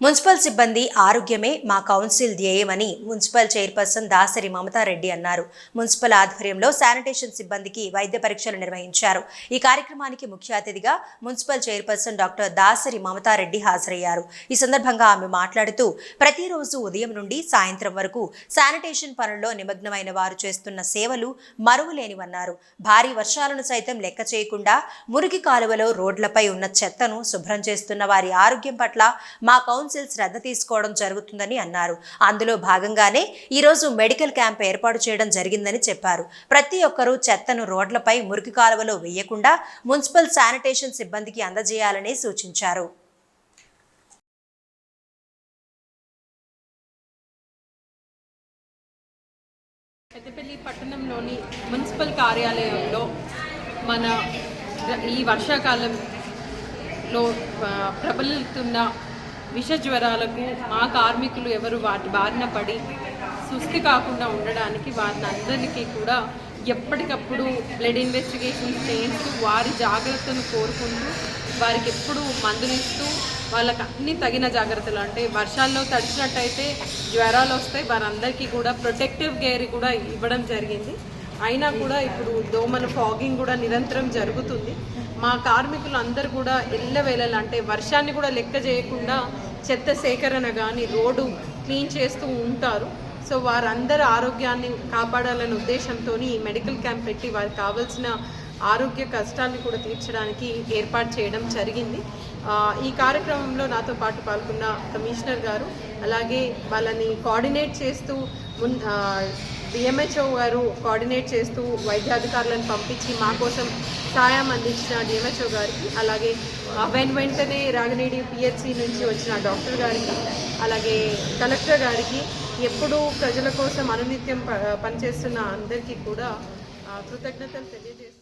Municipal సిబ్బంది ఆరోగ్యమే మా కౌన్సిల్ ధ్యేయమని మున్సిపల్ చైర్పర్సన్ దాసరి మమతారెడ్డి అన్నారు. మున్సిపల్ ఆధ్వర్యంలో శానిటేషన్ సిబ్బందికి వైద్య పరీక్షలు నిర్వహించారు. ఈ కార్యక్రమానికి ముఖ్య అతిథిగా municipal chairperson doctor Dasari Mamata Reddy హాజరయ్యారు. ఈ సందర్భంగా ఆమె మాట్లాడుతూ ప్రతిరోజు ఉదయం నుండి సాయంత్రం వరకు శానిటేషన్ పనుల్లో నిమగ్నమైన వారు చేస్తున్న సేవలు మరువలేనివన్నారు. భారీ వర్షాలను సైతం లెక్క చేయకుండా మురికి కాలువలో రోడ్లపై ఉన్న చెత్తను శుభ్రం చేస్తున్న వారి ఆరోగ్యం పట్ల మా కౌన్సిల్ శ్రద్ధ తీసుకోవడం జరుగుతుందని అన్నారు. అందులో భాగంగానే ఈరోజు మెడికల్ క్యాంప్ ఏర్పాటు చేయడం జరిగిందని చెప్పారు. ప్రతి ఒక్కరూ చెత్తను రోడ్లపై మురికి కాలువలో వేయకుండా మున్సిపల్ శానిటేషన్ సిబ్బందికి అందజేయాలని సూచించారు. పెద్దపల్లి పట్టణంలోని మున్సిపల్ కార్యాలయంలో మన ఈ వర్షాకాలంలో ప్రబలుతున్న విష జ్వరాలకు మా కార్మికులు ఎవరు వాటి బారిన పడి సుస్థి కాకుండా ఉండడానికి వారిని అందరికీ కూడా ఎప్పటికప్పుడు బ్లడ్ ఇన్వెస్టిగేషన్ చేయిస్తూ వారి జాగ్రత్తను కోరుకుంటూ వారికి ఎప్పుడు మందులు ఇస్తూ వాళ్ళకి అన్ని తగిన జాగ్రత్తలు అంటే వర్షాల్లో తడిచినట్టయితే జ్వరాలు వస్తాయి వారందరికీ కూడా ప్రొటెక్టివ్ గేర్ కూడా ఇవ్వడం జరిగింది. అయినా కూడా ఇప్పుడు దోమల ఫాగింగ్ కూడా నిరంతరం జరుగుతుంది. మా కార్మికులు అందరూ కూడా ఎల్లవేళలా అంటే వర్షాన్ని కూడా లెక్క చేయకుండా చెత్త సేకరణ కానీ రోడ్డు క్లీన్ చేస్తూ ఉంటారు. సో వారందరి ఆరోగ్యాన్ని కాపాడాలనే ఉద్దేశంతో ఈ మెడికల్ క్యాంప్ పెట్టి వారికి కావాల్సిన ఆరోగ్య కష్టాన్ని కూడా తీర్చడానికి ఏర్పాటు చేయడం జరిగింది. ఈ కార్యక్రమంలో నాతో పాటు పాల్గొన్న కమిషనర్ గారు అలాగే వాళ్ళని కోఆర్డినేట్ చేస్తూ డిఎంహెచ్ఓ గారు కోఆర్డినేట్ చేస్తూ వైద్యాధికారులను పంపించి మా కోసం సాయం అందించిన డిఎంహెచ్ఓ గారికి అలాగే వెన్ వెంటనే రాగనేడి పిహెచ్సి నుంచి వచ్చిన డాక్టర్ గారికి అలాగే కలెక్టర్ గారికి ఎప్పుడూ ప్రజల కోసం అనునిత్యం ప- పనిచేస్తున్న అందరికీ కూడా కృతజ్ఞతలు తెలియజేస్తున్నాను